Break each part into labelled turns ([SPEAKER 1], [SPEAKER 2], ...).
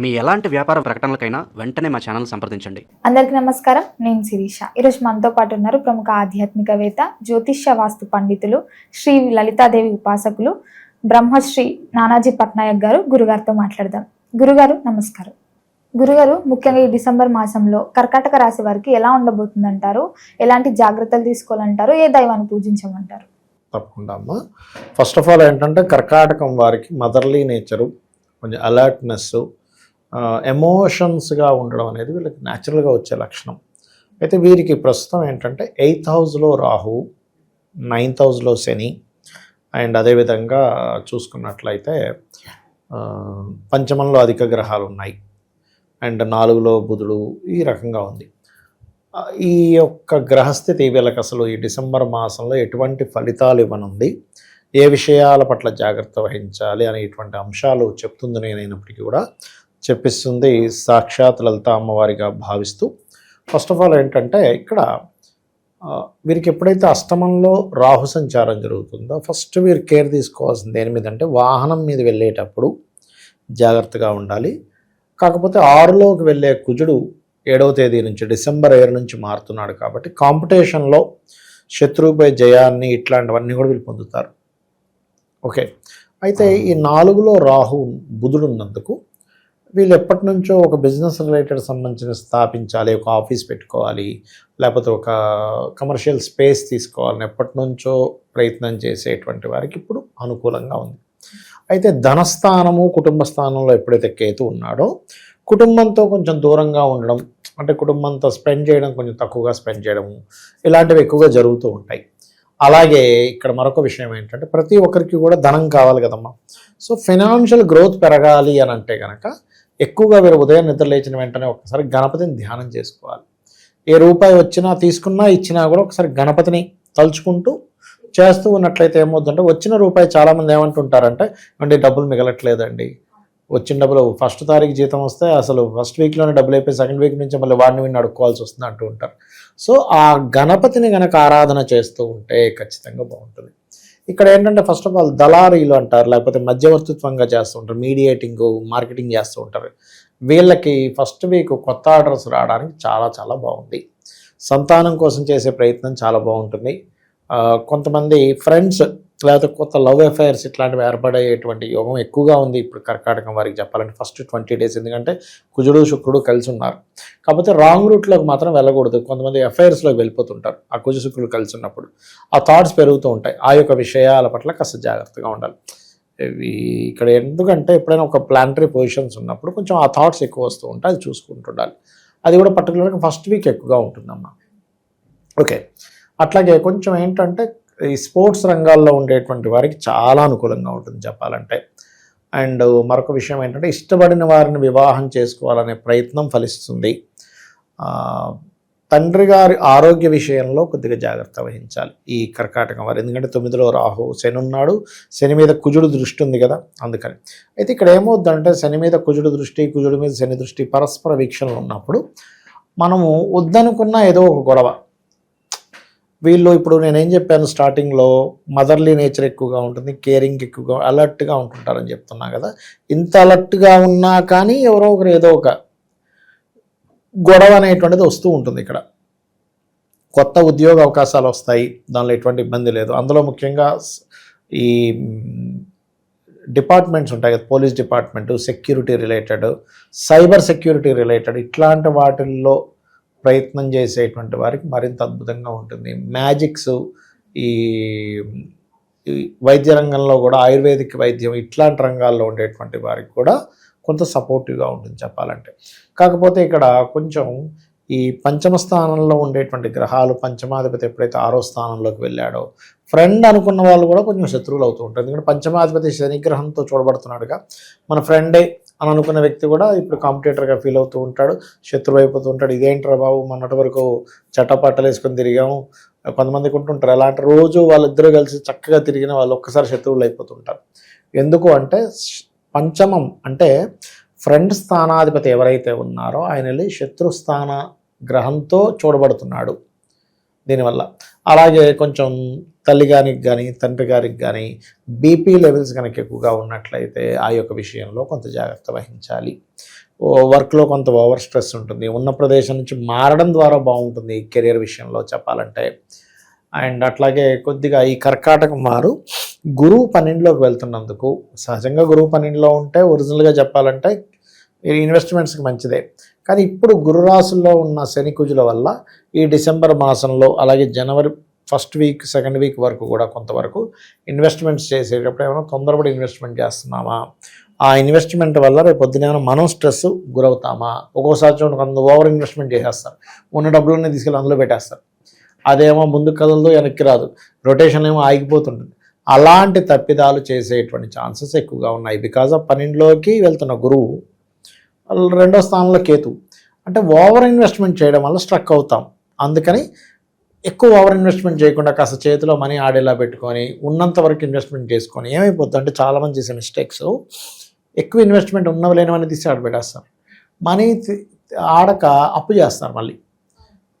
[SPEAKER 1] మీ ఎలాంటి వ్యాపార ప్రకటనలకైనా వెంటనే మా ఛానల్ సంప్రదించండి.
[SPEAKER 2] అందరికీ నమస్కారం. నేను శిరీష. ఈరోజు మనతో పాటు ఉన్నారు ప్రముఖ ఆధ్యాత్మికవేత్త జ్యోతిష్య వాస్తు పండితులు శ్రీ లలితాదేవి ఉపాసకులు బ్రహ్మశ్రీ నానాజీ పట్నాయక్ గారు గురుగారితో మాట్లాడదాం. గురుగారు నమస్కారం. గురుగారు ముఖ్యంగా ఈ డిసెంబర్ మాసంలో కర్కాటక రాశి వారికి ఎలా ఉండబోతుందంటారు? ఎలాంటి జాగ్రత్తలు తీసుకోవాలంటారు? ఏ దైవాన్ని పూజించమంటారు?
[SPEAKER 3] తప్పకుండా అమ్మా. ఫస్ట్ ఆఫ్ ఆల్ ఏంటంటే కర్కాటకం వారికి మదర్లీ నేచరు కొంచెం అలర్ట్నెస్ ఎమోషన్స్గా ఉండడం అనేది వీళ్ళకి న్యాచురల్గా వచ్చే లక్షణం. అయితే వీరికి ప్రస్తుతం ఏంటంటే ఎయిత్ హౌస్లో రాహు నైన్త్ హౌస్లో శని అండ్ అదేవిధంగా చూసుకున్నట్లయితే పంచమంలో అధిక గ్రహాలు ఉన్నాయి. అండ్ నాలుగులో బుధుడు ఈ రకంగా ఉంది. ఈ యొక్క గ్రహస్థితి వీళ్ళకి అసలు ఈ డిసెంబర్ మాసంలో ఎటువంటి ఫలితాలు ఇవ్వనుంది. ఏ విషయాల పట్ల జాగ్రత్త వహించాలి అనేటువంటి అంశాలు చెప్తుంది నేనైనప్పటికీ కూడా. చెప్పిస్తుంది సాక్షాత్ లలిత అమ్మవారిగా భావిస్తూ. ఫస్ట్ ఆఫ్ ఆల్ ఏంటంటే ఇక్కడ వీరికి ఎప్పుడైతే అష్టమంలో రాహు సంచారం జరుగుతుందో ఫస్ట్ వీరు కేర్ తీసుకోవాల్సింది దేని మీద అంటే వాహనం మీద వెళ్ళేటప్పుడు జాగ్రత్తగా ఉండాలి. కాకపోతే ఆరులోకి వెళ్ళే కుజుడు ఏడవ తేదీ నుంచి డిసెంబర్ ఏడు నుంచి మారుతున్నాడు కాబట్టి కాంపిటీషన్లో శత్రువుపై జయాన్ని ఇట్లాంటివన్నీ కూడా వీళ్ళు పొందుతారు. ఓకే. అయితే ఈ నాలుగులో రాహు బుధుడు ఉన్నందుకు వీళ్ళు ఎప్పటి నుంచో ఒక బిజినెస్ రిలేటెడ్ సంబంధించిన స్థాపించాలి ఒక ఆఫీస్ పెట్టుకోవాలి లేకపోతే ఒక కమర్షియల్ స్పేస్ తీసుకోవాలని ఎప్పటి నుంచో ప్రయత్నం చేసేటువంటి వారికి ఇప్పుడు అనుకూలంగా ఉంది. అయితే ధనస్థానము కుటుంబ స్థానంలో ఎప్పుడైతే కేతు ఉన్నాడో కుటుంబంతో కొంచెం దూరంగా ఉండడం అంటే కుటుంబంతో స్పెండ్ చేయడం కొంచెం తక్కువగా స్పెండ్ చేయడం ఇలాంటివి ఎక్కువగా జరుగుతూ ఉంటాయి. అలాగే ఇక్కడ మరొక విషయం ఏంటంటే ప్రతి ఒక్కరికి కూడా ధనం కావాలి కదమ్మా. సో ఫైనాన్షియల్ గ్రోత్ పెరగాలి అని అంటే కనుక ఎక్కువగా మీరు ఉదయం నిద్ర లేచిన వెంటనే ఒకసారి గణపతిని ధ్యానం చేసుకోవాలి. ఏ రూపాయి వచ్చినా తీసుకున్నా ఇచ్చినా కూడా ఒకసారి గణపతిని తలుచుకుంటూ చేస్తూ ఉన్నట్లయితే ఏమవుతుందంటే వచ్చిన రూపాయి చాలామంది ఏమంటుంటారంటే అంటే డబ్బులు మిగలట్లేదండి. వచ్చిన డబ్బులు ఫస్ట్ తారీఖు జీతం వస్తే అసలు ఫస్ట్ వీక్లోనే డబ్బులు అయిపోయి సెకండ్ వీక్ నుంచి మళ్ళీ వాడిని వీడిని అడుక్కోవాల్సి వస్తుంది అంటూ ఉంటారు. సో ఆ గణపతిని గనక ఆరాధన చేస్తూ ఉంటే ఖచ్చితంగా బాగుంటుంది. ఇక్కడ ఏంటంటే ఫస్ట్ ఆఫ్ ఆల్ దళారీలు అంటారు లేకపోతే మధ్యవర్తిత్వంగా చేస్తూ ఉంటారు మీడియేటింగ్ మార్కెటింగ్ చేస్తూ ఉంటారు. వీళ్ళకి ఫస్ట్ వీక్ కొత్త ఆర్డర్స్ రావడానికి చాలా చాలా బాగుంది. సంతానం కోసం చేసే ప్రయత్నం చాలా బాగుంటుంది. కొంతమంది ఫ్రెండ్స్ లేకపోతే కొత్త లవ్ అఫైర్స్ ఇట్లాంటివి ఏర్పడేటువంటి యోగం ఎక్కువగా ఉంది. ఇప్పుడు కర్కాటకం వారికి చెప్పాలంటే ఫస్ట్ ట్వంటీ డేస్ ఎందుకంటే కుజుడు శుక్రుడు కలిసి ఉన్నారు. కాకపోతే రాంగ్ రూట్లోకి మాత్రం వెళ్ళకూడదు. కొంతమంది అఫైర్స్లోకి వెళ్ళిపోతుంటారు ఆ కుజ శుక్రుడు కలిసి ఉన్నప్పుడు. ఆ థాట్స్ పెరుగుతూ ఉంటాయి. ఆ యొక్క విషయాల పట్ల కాస్త జాగ్రత్తగా ఉండాలి. ఇవి ఇక్కడ ఎందుకంటే ఎప్పుడైనా ఒక ప్లానటరీ పొజిషన్స్ ఉన్నప్పుడు కొంచెం ఆ థాట్స్ ఎక్కువ వస్తూ ఉంటాయి. అది చూసుకుంటుండాలి. అది కూడా పర్టికులర్గా ఫస్ట్ వీక్ ఎక్కువగా ఉంటుందమ్మా. ఓకే అట్లాగే కొంచెం ఏంటంటే ఈ స్పోర్ట్స్ రంగాల్లో ఉండేటువంటి వారికి చాలా అనుకూలంగా ఉంటుంది చెప్పాలంటే. అండ్ మరొక విషయం ఏంటంటే ఇష్టపడిన వారిని వివాహం చేసుకోవాలనే ప్రయత్నం ఫలిస్తుంది. తండ్రి గారి ఆరోగ్య విషయంలో కొద్దిగా జాగ్రత్త వహించాలి ఈ కర్కాటకం వారు. ఎందుకంటే తొమ్మిదిలో రాహు శని ఉన్నాడు శని మీద కుజుడు దృష్టి ఉంది కదా అందుకని. అయితే ఇక్కడ ఏమవుద్దంటే శని మీద కుజుడు దృష్టి కుజుడు మీద శని దృష్టి పరస్పర వీక్షణలు ఉన్నప్పుడు మనము వద్దనుకున్న ఏదో ఒక గొడవ వీళ్ళు ఇప్పుడు నేనేం చెప్పాను స్టార్టింగ్లో మదర్లీ నేచర్ ఎక్కువగా ఉంటుంది కేరింగ్ ఎక్కువగా అలర్ట్గా ఉంటుంటారని చెప్తున్నా కదా. ఇంత అలర్ట్గా ఉన్నా కానీ ఎవరో ఒకరు ఏదో ఒక గొడవ అనేటువంటిది వస్తూ ఉంటుంది ఇక్కడ. కొత్త ఉద్యోగ అవకాశాలు వస్తాయి దానిలో ఎటువంటి ఇబ్బంది లేదు. అందులో ముఖ్యంగా ఈ డిపార్ట్మెంట్స్ ఉంటాయి కదా police department security related cyber security related ఇట్లాంటి వాటిల్లో ప్రయత్నం చేసేటువంటి వారికి మరింత అద్భుతంగా ఉంటుంది. మ్యాజిక్స్ ఈ వైద్య రంగంలో కూడా ఆయుర్వేదిక్ వైద్యం ఇట్లాంటి రంగాల్లో ఉండేటువంటి వారికి కూడా కొంత సపోర్టివ్గా ఉంటుంది చెప్పాలంటే. కాకపోతే ఇక్కడ కొంచెం ఈ పంచమ స్థానంలో ఉండేటువంటి గ్రహాలు పంచమాధిపతి ఎప్పుడైతే ఆరో స్థానంలోకి వెళ్ళాడో ఫ్రెండ్ అనుకున్న వాళ్ళు కూడా కొంచెం శత్రువులు అవుతూ ఉంటారు. ఎందుకంటే పంచమాధిపతి శనిగ్రహంతో చూడబడుతున్నాడుగా. మన ఫ్రెండే అని అనుకున్న వ్యక్తి కూడా ఇప్పుడు కాంపిటేటర్గా ఫీల్ అవుతూ ఉంటాడు. శత్రువు అయిపోతూ ఉంటాడు. ఇదేంట్రా బాబు మొన్నటి వరకు చట్టపాటలు వేసుకొని తిరిగాము. కొంతమందికి ఉంటుంటారు అలాంటి రోజు వాళ్ళిద్దరూ కలిసి చక్కగా తిరిగిన వాళ్ళు ఒక్కసారి శత్రువులు అయిపోతుంటారు ఎందుకు అంటే పంచమం అంటే ఫ్రెండ్ స్థానాధిపతి ఎవరైతే ఉన్నారో ఆయన వెళ్ళి శత్రు స్థాన గ్రహంతో చూడబడుతున్నాడు. దీనివల్ల. అలాగే కొంచెం తల్లి గారికి కానీ తండ్రి గారికి కానీ బీపీ లెవెల్స్ కనుక ఎక్కువగా ఉన్నట్లయితే ఆ యొక్క విషయంలో కొంత జాగ్రత్త వహించాలి. ఓ వర్క్లో కొంత ఓవర్ స్ట్రెస్ ఉంటుంది. ఉన్న ప్రదేశం నుంచి మారడం ద్వారా బాగుంటుంది కెరియర్ విషయంలో చెప్పాలంటే. అండ్ అట్లాగే కొద్దిగా ఈ కర్కాటక మారు గురువు పన్నెండులోకి వెళ్తున్నందుకు సహజంగా గురువు పన్నెండులో ఉంటే ఒరిజినల్గా చెప్పాలంటే ఇన్వెస్ట్మెంట్స్కి మంచిదే. కానీ ఇప్పుడు గురురాశుల్లో ఉన్న శని కుజుల వల్ల ఈ డిసెంబర్ మాసంలో అలాగే జనవరి ఫస్ట్ వీక్ సెకండ్ వీక్ వరకు కూడా కొంతవరకు ఇన్వెస్ట్మెంట్స్ చేసేటప్పుడు ఏమైనా తొందరపడి ఇన్వెస్ట్మెంట్ చేస్తున్నామా? ఆ ఇన్వెస్ట్మెంట్ వల్ల రేపు పొద్దున ఏమైనా మనం స్ట్రెస్ గురవుతామా? ఒక్కోసారి చూడండి కొంత ఓవర్ ఇన్వెస్ట్మెంట్ చేసేస్తారు. ఉన్న డబ్బులన్నీ తీసుకెళ్ళి అందులో పెట్టేస్తారు. అదేమో ముందు కదలదు వెనక్కి రాదు. రొటేషన్ ఏమో ఆగిపోతుంటుంది. అలాంటి తప్పిదాలు చేసేటువంటి ఛాన్సెస్ ఎక్కువగా ఉన్నాయి. బికాజ్ ఆఫ్ పన్నెండులోకి వెళ్తున్న గురువు రెండో స్థానంలో కేతు. అంటే ఓవర్ ఇన్వెస్ట్మెంట్ చేయడం వల్ల స్ట్రక్ అవుతాం. అందుకని ఎక్కువ ఓవర్ ఇన్వెస్ట్మెంట్ చేయకుండా కాస్త చేతిలో మనీ ఆడేలా పెట్టుకొని ఉన్నంత వరకు ఇన్వెస్ట్మెంట్ చేసుకొని ఏమైపోతుంది అంటే చాలామంది చేసే మిస్టేక్స్ ఎక్కువ ఇన్వెస్ట్మెంట్ ఉన్నవి లేనివన్నీ తీసి ఆడబెట్టేస్తారు. మనీ ఆడక అప్పు చేస్తారు మళ్ళీ.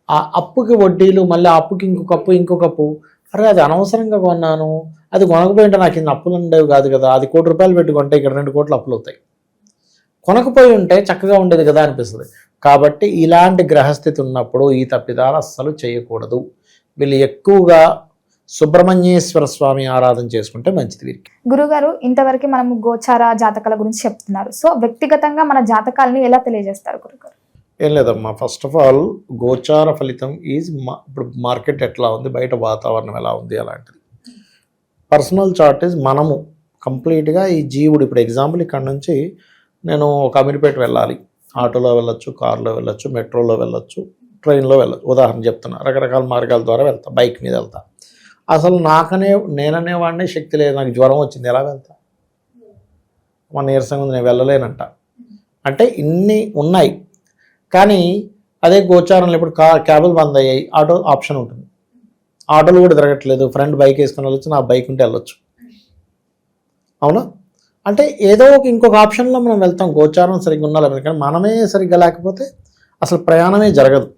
[SPEAKER 3] ఆ అప్పుకి వడ్డీలు మళ్ళీ అప్పుకి ఇంకొక అప్పు ఇంకొక అప్పు అరే అది అనవసరంగా కొన్నాను. అది కొనకపోయింటే నాకు ఇన్ని అప్పులు ఉండేవి కాదు కదా. అది కోటి రూపాయలు పెట్టుకుంటే ఇక్కడ రెండు కోట్లు అప్పులు అవుతాయి. కొనకపోయి ఉంటే చక్కగా ఉండేది కదా అనిపిస్తుంది. కాబట్టి ఇలాంటి గ్రహస్థితి ఉన్నప్పుడు ఈ తప్పిదాలు అస్సలు చేయకూడదు. వీళ్ళు ఎక్కువగా సుబ్రహ్మణ్యేశ్వర స్వామి ఆరాధన చేసుకుంటే మంచిది వీరికి.
[SPEAKER 2] గురుగారు ఇంతవరకు మనము గోచార జాతకాల గురించి చెప్తున్నారు. సో వ్యక్తిగతంగా మన జాతకాలని ఎలా తెలియజేస్తారు గురుగారు?
[SPEAKER 3] ఏం లేదమ్మా. ఫస్ట్ ఆఫ్ ఆల్ గోచార ఫలితం ఈజ్ ఇప్పుడు మార్కెట్ ఎట్లా ఉంది? బయట వాతావరణం ఎలా ఉంది? అలాంటిది. పర్సనల్ చార్ట్ ఈజ్ మనము. కంప్లీట్గా ఈ జీవుడు ఇప్పుడు ఎగ్జాంపుల్ ఇక్కడ నుంచి నేను ఒక అమీర్పేట వెళ్ళాలి. ఆటోలో వెళ్ళొచ్చు కారులో వెళ్ళొచ్చు మెట్రోలో వెళ్ళొచ్చు ట్రైన్లో వెళ్ళొచ్చు. ఉదాహరణ చెప్తున్నా రకరకాల మార్గాల ద్వారా వెళ్తా బైక్ మీద వెళ్తా. అసలు నాకనే నేననే వాడినే శక్తి లేదు. నాకు జ్వరం వచ్చింది ఎలా వెళ్తా? మన నీరసంగా ఉంది నేను వెళ్ళలేనంట. అంటే ఇన్ని ఉన్నాయి. కానీ అదే గోచారంలో ఇప్పుడు కా క్యాబులు బంద్ అయ్యాయి ఆటో ఆప్షన్ ఉంటుంది. ఆటోలు కూడా తిరగట్లేదు. ఫ్రెండ్ బైక్ వేసుకుని వెళ్ళొచ్చు నా బైక్ ఉంటే వెళ్ళొచ్చు. అవునా? అంటే ఏదో ఒక ఇంకొక ఆప్షన్లో మనం వెళ్తాం. గోచారం సరిగ్గా ఉండాలి కానీ మనమే సరిగ్గా లేకపోతే అసలు ప్రయాణమే జరగదు.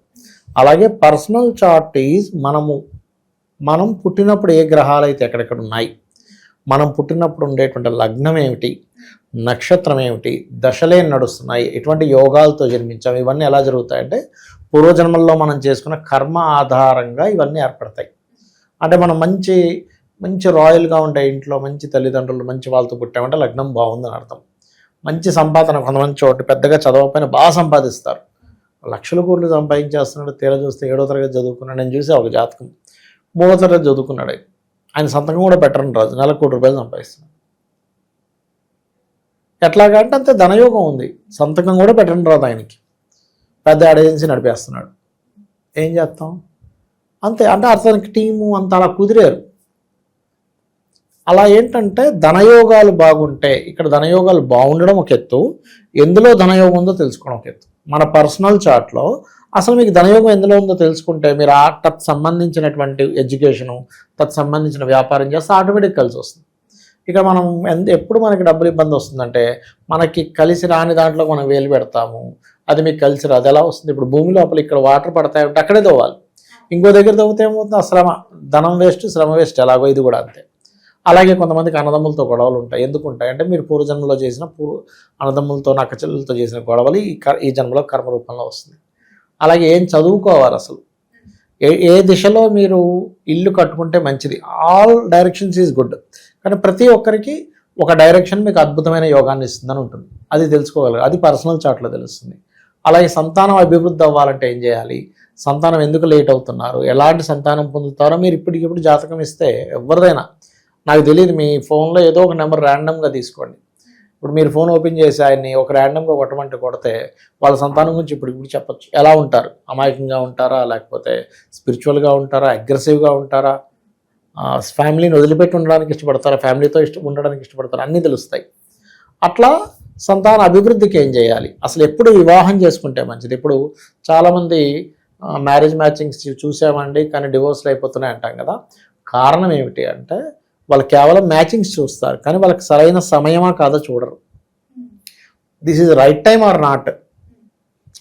[SPEAKER 3] అలాగే పర్సనల్ చార్ట్ ఈజ్ మనము మనం పుట్టినప్పుడు ఏ గ్రహాలు అయితే ఎక్కడెక్కడ ఉన్నాయి మనం పుట్టినప్పుడు ఉండేటువంటి లగ్నం ఏమిటి నక్షత్రం ఏమిటి దశలే నడుస్తున్నాయి ఎటువంటి యోగాలతో జన్మించాం ఇవన్నీ ఎలా జరుగుతాయంటే పూర్వజన్మల్లో మనం చేసుకున్న కర్మ ఆధారంగా ఇవన్నీ ఏర్పడతాయి. అంటే మనం మంచి మంచి రాయల్గా ఉంటాయి ఇంట్లో మంచి తల్లిదండ్రులు మంచి వాళ్ళతో పుట్టామంటే లగ్నం బాగుందని అర్థం. మంచి సంపాదన కొంతమంది చోటు పెద్దగా చదవకపోయినా బాగా సంపాదిస్తారు. లక్షల కోట్లు సంపాదించేస్తున్నాడు తీర చూస్తే ఏడో తరగతి చదువుకున్నాడు నేను చూసి ఒక జాతకం. మూడో తరగతి చదువుకున్నాడు. ఆయన. సంతకం కూడా పెట్టరని రాజు నెల కోటి రూపాయలు సంపాదిస్తున్నాడు. ఎట్లాగంటే అంతే ధనయోగం ఉంది. సంతకం కూడా పెట్టండి రాదు ఆయనకి. పెద్ద యాడ్ ఏజెన్సీ నడిపేస్తున్నాడు. ఏం చేస్తాం? అంతే అంటే అతనికి టీము అంత అలా కుదిరారు. అలా ఏంటంటే ధనయోగాలు బాగుంటే ఇక్కడ ధనయోగాలు బాగుండడం ఒక ఎత్తు. ఎందులో ధనయోగం ఉందో తెలుసుకోవడం ఒక ఎత్తు. మన పర్సనల్ చార్ట్లో అసలు మీకు ధనయోగం ఎందులో ఉందో తెలుసుకుంటే మీరు ఆ తత్ సంబంధించినటువంటి ఎడ్యుకేషను తత్ సంబంధించిన వ్యాపారం చేస్తే ఆటోమేటిక్ కలిసి వస్తుంది. ఇక మనం ఎంత ఎప్పుడు మనకి డబ్బులు ఇబ్బంది వస్తుందంటే మనకి కలిసి రాని దాంట్లో మనం వేలు పెడతాము. అది మీకు కలిసి రాదు. ఎలా వస్తుంది? ఇప్పుడు భూమి లోపల ఇక్కడ వాటర్ పడతాయంటే అక్కడే తవ్వాలి. ఇంకో దగ్గర తవ్వితే ఏమవుతుంది? ఆ శ్రమ ధనం వేస్ట్ శ్రమ వేస్ట్ ఎలాగో ఇది కూడా అంతే. అలాగే కొంతమందికి అన్నదమ్ములతో గొడవలు ఉంటాయి. ఎందుకు ఉంటాయి? అంటే మీరు పూర్వజన్మలో చేసిన పూర్వ అన్నదమ్ములతో అక్కచెల్లెలతో చేసిన గొడవలు ఈ ఈ జన్మలో కర్మ రూపంలో వస్తుంది అలాగే ఏం చదువుకోవాలి అసలు? ఏ ఏ దిశలో మీరు ఇల్లు కట్టుకుంటే మంచిది? All directions is good. కానీ ప్రతి ఒక్కరికి ఒక డైరెక్షన్ మీకు అద్భుతమైన యోగాన్ని ఇస్తుందని ఉంటుంది. అది తెలుసుకోగలరు. అది పర్సనల్ చాట్లో తెలుస్తుంది. అలాగే సంతానం అభివృద్ధి అవ్వాలంటే ఏం చేయాలి? సంతానం ఎందుకు లేట్ అవుతున్నారు? ఎలాంటి సంతానం పొందుతారో మీరు ఇప్పటికిప్పుడు జాతకం ఇస్తే ఎవరిదైనా నాకు తెలియదు మీ ఫోన్లో ఏదో ఒక నెంబర్ ర్యాండమ్గా తీసుకోండి. ఇప్పుడు మీరు ఫోన్ ఓపెన్ చేసి ఆయన్ని ఒక ర్యాండమ్గా కొట్టమంటే కొడితే వాళ్ళ సంతానం గురించి ఇప్పుడు ఇప్పుడు చెప్పచ్చు. ఎలా ఉంటారు? అమాయకంగా ఉంటారా? లేకపోతే స్పిరిచువల్గా ఉంటారా? అగ్రెసివ్గా ఉంటారా? ఫ్యామిలీని వదిలిపెట్టి ఉండడానికి ఇష్టపడతారా? ఫ్యామిలీతో ఇష్ట ఉండడానికి ఇష్టపడతారా? అన్నీ తెలుస్తాయి. అట్లా సంతాన అభివృద్ధికి ఏం చేయాలి? అసలు ఎప్పుడు వివాహం చేసుకుంటే మంచిది? ఇప్పుడు చాలామంది మ్యారేజ్ మ్యాచింగ్స్ చూసామండి కానీ డివోర్స్లు అయిపోతున్నాయి అంటాం కదా. కారణం ఏమిటి అంటే వాళ్ళు కేవలం మ్యాచింగ్స్ చూస్తారు కానీ వాళ్ళకి సరైన సమయమా కాదో చూడరు. This is right time or not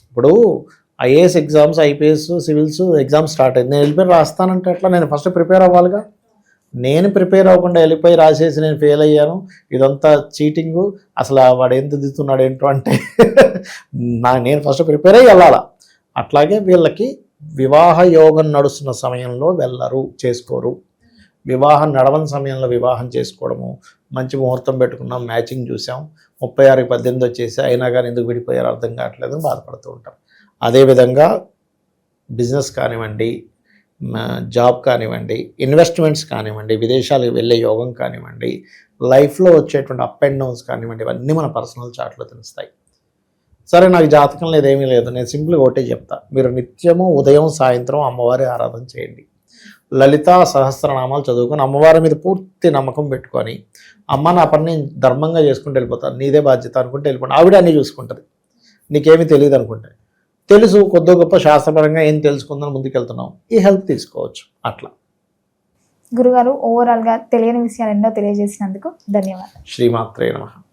[SPEAKER 3] ఇప్పుడు IAS exams IPS civils exams start అయింది నేను వెళ్ళిపోయి రాస్తానంటే అట్లా నేను ఫస్ట్ ప్రిపేర్ అవ్వాలిగా? నేను ప్రిపేర్ అవ్వకుండా వెళ్ళిపోయి రాసేసి నేను ఫెయిల్ అయ్యాను. ఇదంతా చీటింగు అసలు వాడు ఏం దిద్దుతున్నాడు ఏంటో అంటే నా నేను ఫస్ట్ ప్రిపేర్ అయ్యి వెళ్ళాలా? అట్లాగే వీళ్ళకి వివాహ యోగం నడుస్తున్న సమయంలో వెళ్ళరు చేసుకోరు. వివాహం నడవని సమయంలో వివాహం చేసుకోవడము మంచి ముహూర్తం పెట్టుకున్నాం మ్యాచింగ్ చూసాం ముప్పై ఆరు పద్దెనిమిది వచ్చేసి అయినా కానీ ఎందుకు విడిపోయారు అర్థం కావట్లేదు బాధపడుతూ ఉంటాం. అదేవిధంగా బిజినెస్ కానివ్వండి జాబ్ కానివ్వండి ఇన్వెస్ట్మెంట్స్ కానివ్వండి విదేశాలకు వెళ్ళే యోగం కానివ్వండి లైఫ్లో వచ్చేటువంటి అప్ అండ్ డౌన్స్ కానివ్వండి ఇవన్నీ మన పర్సనల్ చాట్లో తెలుస్తాయి. సరే నాకు జాతకం లేదు ఏమీ లేదు నేను సింపుల్గా ఒకటే చెప్తా. మీరు నిత్యము ఉదయం సాయంత్రం అమ్మవారి ఆరాధన చేయండి. లలితా సహస్రనామాలు చదువుకొని అమ్మవారి మీద పూర్తి నమ్మకం పెట్టుకొని అమ్మ నా పని నేను ధర్మంగా చేసుకుంటూ వెళ్ళిపోతాను నీదే బాధ్యత అనుకుంటే వెళ్ళిపోతాను ఆవిడ అన్నీ చూసుకుంటుంది. నీకేమీ తెలియదు అనుకుంటే. తెలుసు కొద్ది గొప్ప శాస్త్రపరంగా ఏం తెలుసుకుందని ముందుకెళ్తున్నాం ఈ హెల్ప్ తీసుకోవచ్చు. అట్లా.
[SPEAKER 2] గురుగారు ఓవరాల్గా తెలియని విషయాలు ఎన్నో తెలియజేసినందుకు ధన్యవాదాలు.
[SPEAKER 3] శ్రీమాత్రే నమః.